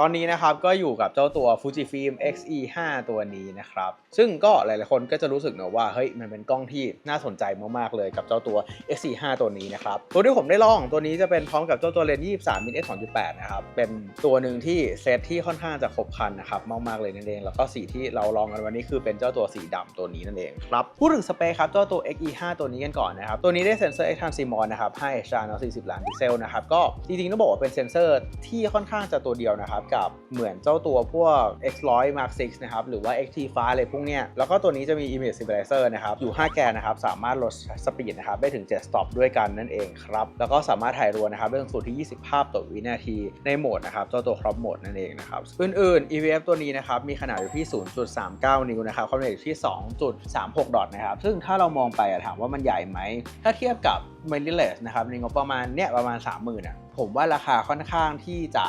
ตอนนี้นะครับก็อยู่กับเจ้าตัว Fujifilm X-E 5 ตัวนี้นะครับ ซึ่งก็หลายๆคนก็จะรู้สึกนะว่าเฮ้ยมันเป็นกล้องที่น่าสนใจมากๆเลยกับเจ้าตัว X-E 5 ตัวนี้นะครับตัวที่ผมได้ลองตัวนี้จะเป็นพร้อมกับเจ้าตัวเลนส์23มิล f 2.8นะครับเป็นตัวหนึ่งที่เซตที่ค่อนข้างจะครบคันนะครับมากๆเลยนั่นเองแล้วก็สีที่เราลองกันวันนี้คือเป็นเจ้าตัวสีดำตัวนี้นั่นเองครับพูดถึงสเปคครับเจ้าตัว X-E 5 ตัวนี้กันก่อนนะครับตัวนี้ได้เซ็นเซอร์ X Transmon นะครับให้ HDR เนอะ40 ล้านพิกเซลนะครับก็จริงๆต้องบอกว่าเป็นเซ็นเซอร์ที่ค่อนข้างจะตัวเดียวนะครับกับเหมือนเจ้าตัวพวก X100 Mark 6นะครับ หรือว่า XT5 อะไรพวกเนี้ย แล้วก็ตัวนี้จะมี Image Stabilizer นะครับ อยู่ 5 แกนนะครับ สามารถลดสปีดนะครับ ได้ถึง7 stop ด้วยกันนั่นเองครับ แล้วก็สามารถถ่ายรัวนะครับ ได้สูงสุดที่ 20 ภาพต่อวินาทีในโหมดนะครับ เจ้าตัว crop mode นั่นเองนะครับ อื่นๆ EVF ตัวนี้นะครับ มีขนาดอยู่ที่ 0.39 นิ้วนะครับ ความละเอียดอยู่ที่ 2.36 ดอทนะครับ ซึ่งถ้าเรามองไปอะถามว่ามันใหญ่ไหม ถ้าเทียบกับ m i r r o r l e s s นะครับในงบประมาณเนี่ยประมาณ 30,000อะผมว่าราคาค่อนข้างที่จะ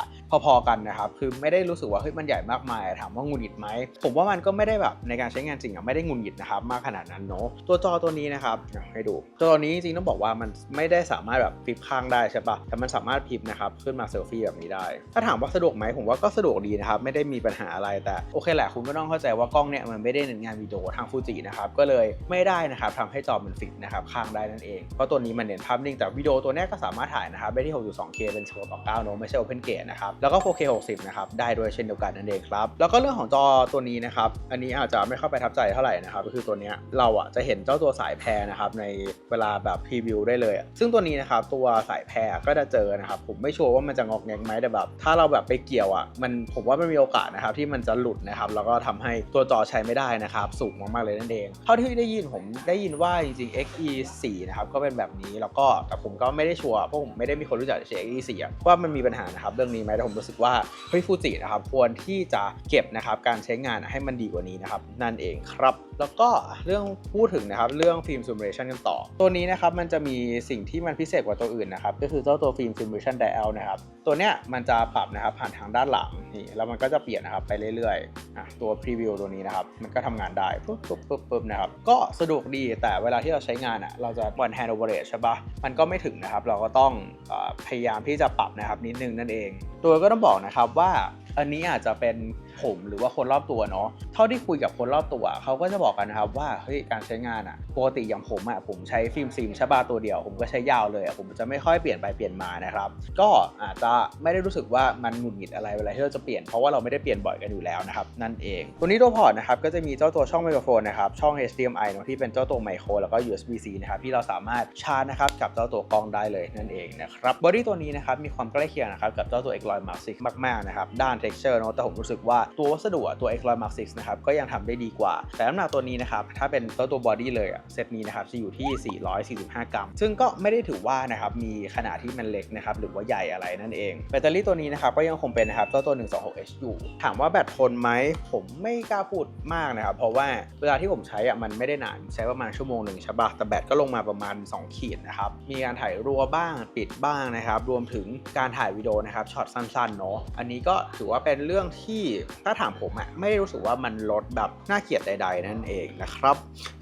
พอๆกันนะครับคือไม่ได้รู้สึกว่าเฮ้ยมันใหญ่มากมายถามว่างุดหงิดไหมผมว่ามันก็ไม่ได้แบบในการใช้งานจริงอะไม่ได้งุดหงิดนะครับมากขนาดนั้นเนาะตัวจอตัวนี้นะครับให้ดูตัวนี้จริงต้องบอกว่ามันไม่ได้สามารถแบบฟลิปข้างได้ใช่ปะแต่มันสามารถพลิปนะครับขึ้นมาเซลฟี่แบบนี้ได้ ถ้าถามว่าสะดวกไหมผมว่าก็สะดวกดีนะครับไม่ได้มีปัญหาอะไรแต่โอเคแหละคุณก็ต้องเข้าใจว่ากล้องเนี่ยมันไม่ได้เน้นงานวิดีโอทางฟูจินะครับก็เลยไม่ได้นะครับทำให้จอมันฟิกนะครับข้างได้นั่นเองเพราะตัวนี้มันเน้นภาพนิ่งแต่วิดีโอตัวนี้ก็สามารถถ่ายนะครับได้ที่ 6.2K เป็น 16ต่อ9เนอะไม่ใช่ Open Gate นะครับแล้วก็ 4K 60นะครับได้ด้วยเช่นเดียวกันนั่นเองครับแล้วก็เรื่องของจอตัวนี้นะครับอันนี้อาจจะไม่เข้าไปทับใจเท่าไหร่นะครับก็คือตัวนี้เราอะจะเห็นเจ้าตัวสายแพรนะครับในเวลาแบบพรีวิวได้เลย ซึ่งตัวนี้นะครับตัวสายแพรก็จะเจอนะครับผมไม่ชัวร์ว่ามันจะงอกแงกไหมแต่แบบถ้าเราแบบไปเกี่ยวอะมันผมว่ามันมีโอกาสนะครับที่มันจะหลุดนะครับแล้วก็ทำให้ตัวจอใช้ไม่ได้นะครับสูงมากๆเลยนั่นเองเท่าที่ได้ยินผมได้ยินว่าจริงๆ XE 4 นะครับก็เป็นแบบนี้แล้วก็แต่ผมก็ไม่ได้ชัวร์เพราะผมไม่ได้มีคนรู้จักใช้ XE 4อะว่ามันมีปัญหานะครับเรื่องนี้ไหมแต่ผมรู้สึกว่าเฮ้ยฟูจินะครับควรที่จะเก็บนะครับการใช้งานให้มันดีกว่านี้นะครับนั่นเองครับ แล้วก็เรื่องพูดถึงนะครับเรื่องฟิล์มซูมเรชันกันต่อ ตัวนี้นะครับมันจะมีสิ่งที่มันพิเศษกว่าตัวอื่นนะครับก็คือเจ้าตัวฟิล์มซูมเรชันไดแอลนะครับตัวเนี้ยมันจะปรับนะครับผ่านทางด้านหลังนี่แล้วมันก็จะเปลี่ยนนะครับไปเรื่อยๆอะตัวพรีวิวตัวนี้นะครับมันก็ทำงานได้ปุ๊บปุ๊บปุ๊บนะครับก็สะดวกดีแต่เวลาที่เราใช้งานอะเราจะวันแฮนด์โอเวอร์เรใช่ปะมันก็ไม่ถึงนะครับ เราก็ต้องออพยายามที่จะปรับนะครับนิดนึงนั่นเองตัวก็ต้องบอกนะครับว่าอันนี้อาจจะเป็น ผมหรือว่าคนรอบตัวเนาะเท่าที่คุยกับคนรอบตัวเขาก็จะบอกกันนะครับว่าเฮ้ยการใช้งานอะปกติอย่างผมอะผมใช้ฟิล์มซิมใช่ป่ะตัวเดียว ผมก็ใช้ยาวเลยอะผมจะไม่ค่อยเปลี่ยนไปเปลี่ยนมานะครับก็อาจจะไม่ได้รู้สึกว่ามันหงุดหงิดอะไรเวลาที่เราจะเปลี่ยนเพราะว่าเราไม่ได้เปลี่ยนบ่อยกันอยู่แล้วนะครับนั่นเองตัวนี้ตัวพอร์ตนะครับก็จะมีเจ้าตัวช่องไมโครโฟนนะครับช่อง HDMI เนาะที่เป็นเจ้าตัวไมโครแล้วก็ USB-C นะครับที่เราสามารถชาร์จนะครับกับเจ้าตัวกล้องได้เลยนั่นเองนะครับบอดี้ตัวนี้นะครับมีความใกล้เคียงนะครับกับเจ้าตัว X100 Mark 6มากๆนะครับด้าน texture เนาะแต่ผมรู้สึกว่าตัววัสดุตัว X100 Mark 6นะครับก็ยังทำได้ดีกว่า แต่น้ำหนักตัวนี้นะครับถ้าเป็นเจ้าตัวบอดี้เลยเซตนี้นะครับจะอยู่ที่ 445 กรัม ซึ่งก็ไม่ได้ถือว่านะครับมีขนาดที่มันเล็กนะครับหรือว่าใหญ่อะไรนั่นเอง แบตเตอรี่ตัวนี้นะครับก็ยังคงเป็นนะครับเจ้าตัว 126H อยู่ ถามว่าแบตทนไหมผมไม่กล้าพูดมากนะครับเพราะว่าเวลาที่ผมใช้อะมันไม่ได้นานใช้ประมาณชั่วโมงหนึ่งใช่ปะแต่แบตก็ลงมาประมาณ 2 ขีดนะครับมีการถ่ายรัวบ้างปิดบ้างนะครับรวมถึงการถ่ายวิดีโอนะครับช็อตสั้นๆเนาะอันนี้ก็ถือว่าเป็นเรื่องที่ถ้าถามผมอะไม่ได้รู้สึกว่ามันลดแบบน่าเกลียดใด ๆ นั่นเองนะครับ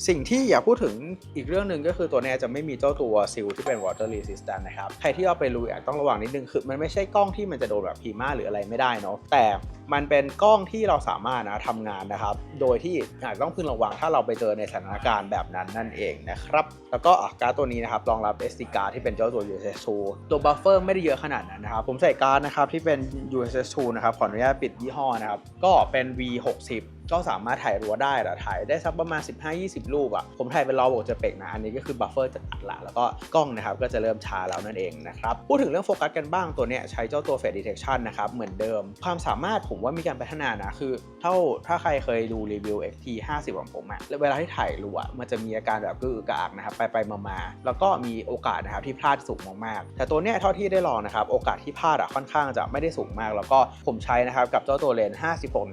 สิ่งที่อยากพูดถึงอีกเรื่องหนึ่งก็คือตัวนี้จะไม่มีเจ้าตัวซิลที่เป็น water resistant นะครับ ใครที่เอาไปลุยอะต้องระวังนิดนึงคือมันไม่ใช่กล้องที่มันจะโดนแบบพีมาหรืออะไรไม่ได้เนาะแต่ มันเป็นกล้องที่เราสามารถนะทำงานนะครับ โดยที่อาจจะต้องพึงระวังถ้าเราไปเจอในสถานการณ์แบบนั้นนั่นเองนะครับ แล้วก็การ์ดตัวนี้นะครับรองรับ SD card ที่เป็นเจ้าตัว USS 2 ตัวบัฟเฟอร์ไม่ได้เยอะขนาดนั้นนะครับ ผมใส่การ์ดนะครับที่เป็น USS 2 นะครับขออนุญาตปิดยี่ห้อนะครับ ก็เป็น V60 ก็สามารถถ่ายรัวได้แต่ถ่ายได้สักประมาณ 15-20 รูปอะผมถ่ายเป็นรอโบจะเป็กนะ อันนี้ก็คือบัฟเฟอร์จะตัดละแล้วก็กล้องนะครับก็จะเริ่มช้าแล้วนั่นเองนะครับ พูดถึงเรื่องโฟกัสกันบ้างตัวเนี้ยใช้เจ้าตัว Face Detection นะครับ เหมือนเดิม ความสามารถผมว่ามีการพัฒนานะคือ เท่าถ้าใครเคยดูรีวิว XT 50 ของผมอะเวลาที่ถ่ายรัวมันจะมีอาการแบบกึกกากนะครับไปไปมามาแล้วก็มีโอกาสนะครับที่พลาดสูงมากๆแต่ตัวเนี้ยเท่าที่ได้ลองนะครับโอกาสที่พลาดอะค่อนข้างจะไม่ได้สูงมาก แล้วก็ผมใช้นะครับกับเจ้าตัวเลนส์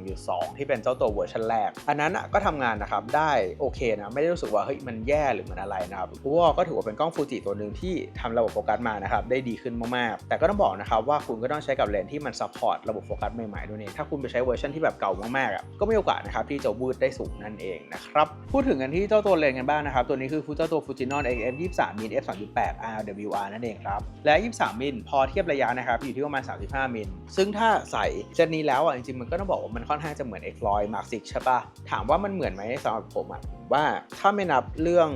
56.2ที่เป็นเจ้าตัวอร์ชันแรก อันนั้นอะก็ทำงานนะครับได้โอเคนะไม่ได้รู้สึกว่าเฮ้ยมันแย่หรือมันอะไรนะครับว่าก็ถือว่าเป็นกล้องฟูจิตัวหนึ่งที่ทำระบบโฟกัสมานะครับได้ดีขึ้นมากๆ แต่ก็ต้องบอกนะครับว่าคุณก็ต้องใช้กับเลนส์ที่มันซัพพอร์ตระบบโฟกัสใหม่ๆด้วยนี่ถ้าคุณไปใช้เวอร์ชันที่แบบเก่ามากๆก็มีโอกาสนะครับที่จะวืดได้สูงนั่นเองนะครับพูดถึงกันที่เจ้าตัวเลนส์กันบ้างนะครับตัวนี้คือเจ้าตัว Fujinon XF 23มิล f 2.8 RWR นั่นเองครับและ 23มิลพอเทียบระยะนะครับอยู่ที่ประมาณ 35มิลซึ่งถ้าใส่เจนนี้แล้วอะจริงๆมันก็ต้องบอกว่ามันค่อนข้างจะเหมือน X100 Mark 6ใช่ปะถามว่ามันเหมือนไหมสำหรับผมอะผมว่าถ้าไม่นับเรื่อง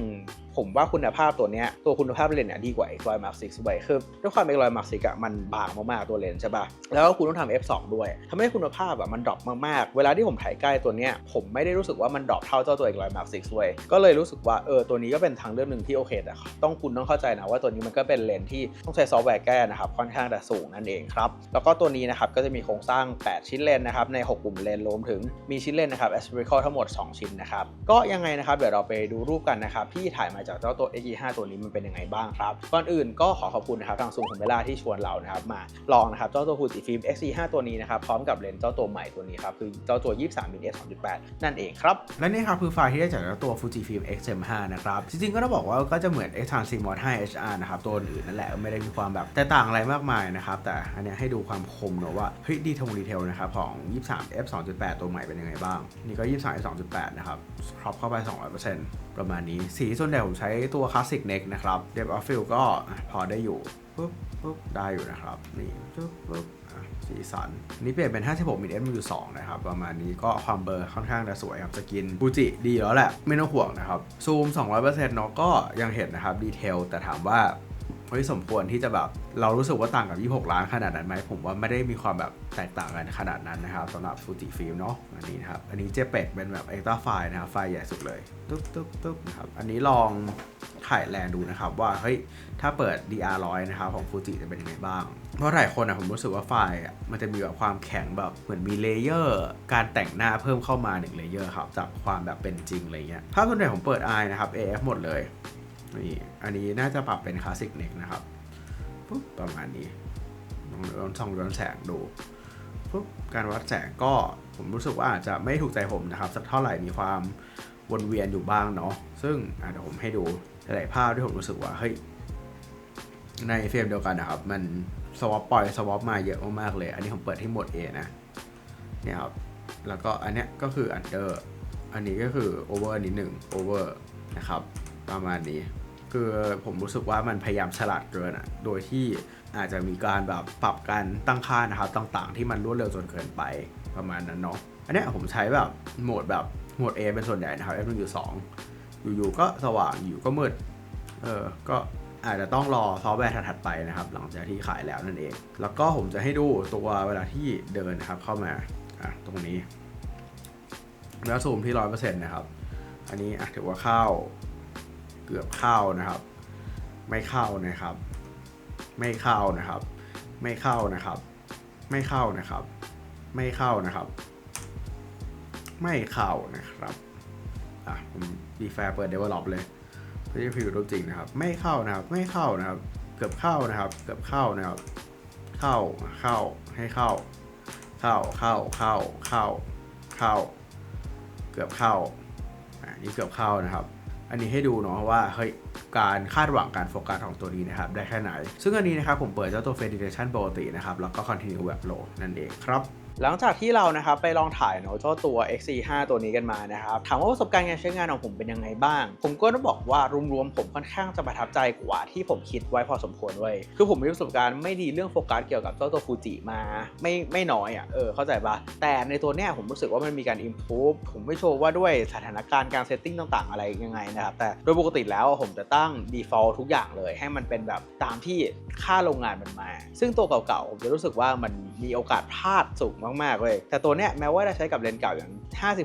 ผมว่าคุณภาพตัวเนี้ยตัวคุณภาพเลนส์เนี่ยดีกว่า X100 Mark 6ด้วยคือด้วยความ X100 Mark 6อะมันบางมากๆตัวเลนส์ใช่ปะแล้วคุณต้องทำ f2 ด้วยทำให้คุณภาพอะมันดรอปมากๆ เวลาที่ผมถ่ายใกล้ตัวเนี้ยผมไม่ได้รู้สึกว่ามันดรอปเท่าเจ้าตัว X100 Mark 6ด้วยก็เลยรู้สึกว่าเออตัวนี้ก็เป็นทางเลือกหนึ่งที่โอเคแต่ต้องคุณต้องเข้าใจนะว่าตัวนี้มันก็เป็นเลนส์ที่ต้องใช้ซอฟต์แวร์แก้นะครับค่อนข้างจะสูงนั่นเองครับแล้วก็ตัวนี้นะครับก็จะมีโครงสร้าง 8 ชิ้นเลนนะครับใน6กลุ่มเลนรวมถึงมีชิ้นเลนนะครับ aspherical ทั้งหมด 2 ชิ้นนะครับก็ยังไงนะครับเดี๋ยวเราไปดูรูปกันนะครับที่ถ่ายมาจากเจ้าตัว XE5 ตัวนี้มันเป็นยังไงบ้างครับ ก่อนอื่นก็ขอขอบคุณนะครับทางซูมของเบล่าที่ชวนเรานะครับมาลองนะครับเจ้าตัวฟูจิฟิล์ม XE5 ตัวนี้นะครับพร้อมกับเลนส์เจ้าตัวใหม่ตัวนี้ครับคือเจ้าตัว 23มิล f 2.8 นั่นเองครับ และนี่ครับคือไฟล์ที่ได้จากเจ้าตัว Fujifilm X-M5 นะครับ จริงๆก็ต้องบอกว่าก็จะเหมือน X-Trans Mod 5 HR นะครับตัวอื่นนั่นแหละไม่ได้มีความแบบแตกต่างอะไรมากมายนะครับแต่อันนี้ให้ดูความคมเนอะว่าเฮ้ยดีทลดีเทลนะครับของ 23 f 2.8 ตัวใหม่เป็นยังไงบ้าง นี่ก็ 23 f 2.8 นะครับครอปเข้าไป 200%ประมาณนี้ สีส่วนใหญ่ผมใช้ตัว Classic Neck นะครับ Depth of Field ก็พอได้อยู่ปุ๊บปุ๊บได้อยู่นะครับ นี่ปุ๊บปุ๊บสีสัน นี่เปลี่ยนเป็น 56มิล FMU 2นะครับ ประมาณนี้ก็ความเบอร์ค่อนข้างจะสวยครับ สกินฟูจิดีแล้วแหละ ไม่ต้องห่วงนะครับ ซูม 200%เนาะก็ยังเห็นนะครับ ดีเทล แต่ถามว่า เฮ้ยสมควรที่จะแบบเรารู้สึกว่าต่างกับ 26 ล้านขนาดนั้นไหมผมว่าไม่ได้มีความแบบแตกต่างกันขนาดนั้นนะครับสำหรับฟูจิฟิล์มเนาะอันนี้นะครับ อันนี้เจเป็กเป็นแบบเอ็กซ์ตร้าไฟนะครับไฟใหญ่สุดเลยตุ๊บตุ๊บตุ๊บนะครับอันนี้ลองถ่ายแลนดูนะครับว่าเฮ้ยถ้าเปิด DR 100 นะครับของฟูจิจะเป็นยังไงบ้าง เพราะหลายคนอะผมรู้สึกว่าไฟล์อะมันจะมีแบบความแข็งแบบเหมือนมีเลเยอร์ การแต่งหน้าเพิ่มเข้ามาหนึ่งเลเยอร์ครับจากความแบบเป็นจริงอะไรเงี้ยภาพส่วนใหญ่ผมเปิด i นะครับ AF หมดเลย นี่อันนี้น่าจะปรับเป็นคลาสสิกเน็กนะครับปุ๊บประมาณนี้ลองลองส่องย้อนแสงดูปุ๊บการวัดแสงก็ผมรู้สึกว่าอาจจะไม่ถูกใจผมนะครับ สักเท่าไหร่มีความวนเวียนอยู่บ้างเนาะซึ่งเดี๋ยวผมให้ดูหลายภาพที่ผมรู้สึกว่าเฮ้ยในเฟรมเดียวกันนะครับ มันสวอปปล่อยสวอปมาเยอะมากๆเลย อันนี้ผมเปิดที่โหมด A นะเนี่ยครับแล้วก็อันเนี้ยก็คือ under อันนี้ก็คือ over นิดหนึ่ง over นะครับ ประมาณนี้ คือผมรู้สึกว่ามันพยายามฉลาดเกินอะโดยที่อาจจะมีการแบบปรับการตั้งค่านะครับต่างๆ ที่มันรวดเร็วจนเกินไปประมาณนั้นเนาะอันนี้ผมใช้แบบโหมดแบบโหมด A เป็นส่วนใหญ่นะครับ F1 อยู่2อยู่ๆก็สว่างอยู่ก็มืดเออก็อาจจะต้องรอซอฟต์แวร์ถัดๆไปนะครับ หลังจากที่ขายแล้วนั่นเอง แล้วก็ผมจะให้ดูตัวเวลาที่เดินนะครับเข้ามาอะตรงนี้ แล้วซูมที่ร้อยเปอร์เซ็นต์นะครับ อันนี้อะถือว่าเข้า เกือบเข้านะครับ ไม่เข้านะครับ ไม่เข้านะครับ ไม่เข้านะครับ ไม่เข้านะครับ ไม่เข้านะครับ ไม่เข้านะครับอะผมดีแฟร์เปิด develop เลยเพื่อจะพิวรูปจริงนะครับ ไม่เข้านะครับ ไม่เข้านะครับ เกือบเข้านะครับ เกือบเข้านะครับ เข้าเข้าให้เข้า เข้าเข้าเข้าเข้าเข้า เกือบเข้าอ่านี่เกือบเข้านะครับ อันนี้ให้ดูเนาะว่าเฮ้ยการคาดหวังการโฟกัสของตัวนี้นะครับได้แค่ไหน ซึ่งอันนี้นะครับผมเปิดเจ้าตัว f a d i l a t i o n ปกตินะครับแล้วก็คอนติเนียร์แบบโลนั่นเองครับ หลังจากที่เรานะครับไปลองถ่ายเนาะเจ้าตัว XC5 ตัวนี้กันมานะครับถามว่าประสบการณ์การใช้งานของผมเป็นยังไงบ้าง ผมก็ต้องบอกว่ารวมๆผมค่อนข้างจะประทับใจกว่าที่ผมคิดไว้พอสมควรเว้ยคือผมมีประสบการณ์ไม่ดีเรื่องโฟกัสเกี่ยวกับเจ้าตัวฟูจิมา ไม่ไม่น้อยอะเออเข้าใจปะแต่ในตัวเนี้ยผมรู้สึกว่ามันมีการ improve ผมไม่โชว์ว่าด้วยสถานการณ์การเซตติ้งต่างๆ อะไรยังไงนะครับแต่โดยปกติแล้วผมจะตั้ง default ทุกอย่างเลย ให้มันเป็นแบบตามที่ค่าโรงงานมันมา ซึ่งตัวเก่าๆผมจะรู้สึกว่ามันมีโอกาสพลาดสูงมากๆเลยแต่ตัวเนี้ยแม้ว่าจะใช้กับเลนส์เก่าอย่าง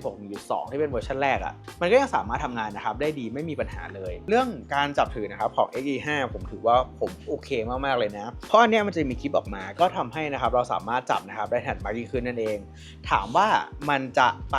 56.2 ที่เป็นเวอร์ชันแรกอะ่ะมันก็ยังสามารถทำงานนะครับได้ดีไม่มีปัญหาเลย เรื่องการจับถือนะครับของ XE5 ผมถือว่าผมโอเคมากๆเลยนะ เพราะอันเนี้ยมันจะมีคลิปออกมาก็ทำให้นะครับเราสามารถจับนะครับได้ถนัดมากยิ่งขึ้นนั่นเอง ถามว่ามันจะไป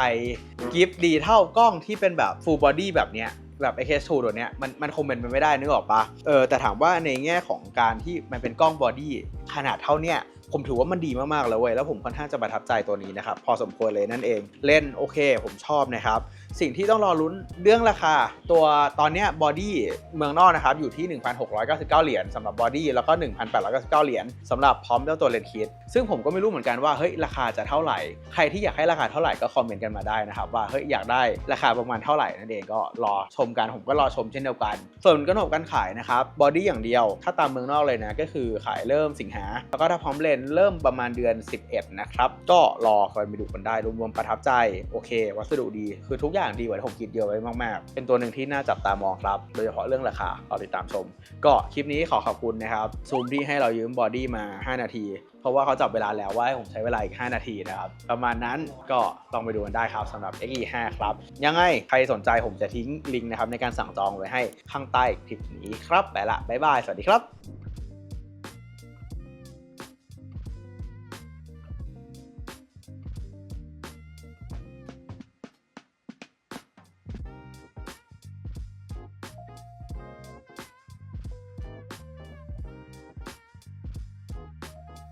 กิฟต์ดีเท่ากล้องที่เป็นแบบ full body แบบเนี้ยแบบ AK2 ตัวเนี้ยมันมันคงเป็นไปไม่ได้นึกออกปะเออแต่ถามว่าในแง่ของการที่มันเป็นกล้องบอดี้ขนาดเท่าเนี้ย ผมถือว่ามันดีมากๆแล้วเว้ยแล้วผมค่อนข้างจะประทับใจตัวนี้นะครับพอสมควรเลยนั่นเอง เล่นโอเค ผมชอบนะครับ สิ่งที่ต้องรอลุ้นเรื่องราคา ตัวตอนนี้บอดี้เมืองนอกนะครับอยู่ที่ 1,699 เหรียญสำหรับบอดี้แล้วก็ 1,899 เหรียญสำหรับพร้อมเจ้าตัวเลนคิดซึ่งผมก็ไม่รู้เหมือนกันว่าเฮ้ยราคาจะเท่าไหร่ ใครที่อยากให้ราคาเท่าไหร่ก็คอมเมนต์กันมาได้นะครับว่าเฮ้ยอยากได้ราคาประมาณเท่าไหร่นั่นเองก็รอชมกันผมก็รอชมเช่นเดียวกัน ส่วนกระหนบการขายนะครับบอดี้อย่างเดียวถ้าตามเมืองนอกเลยนะก็คือขายเริ่มสิงหา แล้วก็ถ้าพร้อมเลนเริ่มประมาณเดือน 11 นะครับก็รอคอยไปดูกันได้รวมๆประทับใจโอเค วัสดุดีคือทุกอย่าง่างดีกว่าที่ผมคิดเยอะไว้มากๆ เป็นตัวหนึ่งที่น่าจับตามองครับ โดยเฉพาะเรื่องราคารอติดตามชม ก็คลิปนี้ขอขอบคุณนะครับซูมที่ให้เรายืมบอดี้มา 5 นาที เพราะว่าเขาจับเวลาแล้วว่าให้ผมใช้เวลาอีก 5 นาทีนะครับ ประมาณนั้นก็ลองไปดูกันได้ครับสำหรับ XE5 ครับ ยังไงใครสนใจผมจะทิ้งลิงก์นะครับในการสั่งจองไว้ให้ข้างใต้คลิปนี้ครับไปละบ๊ายบายสวัสดีครับ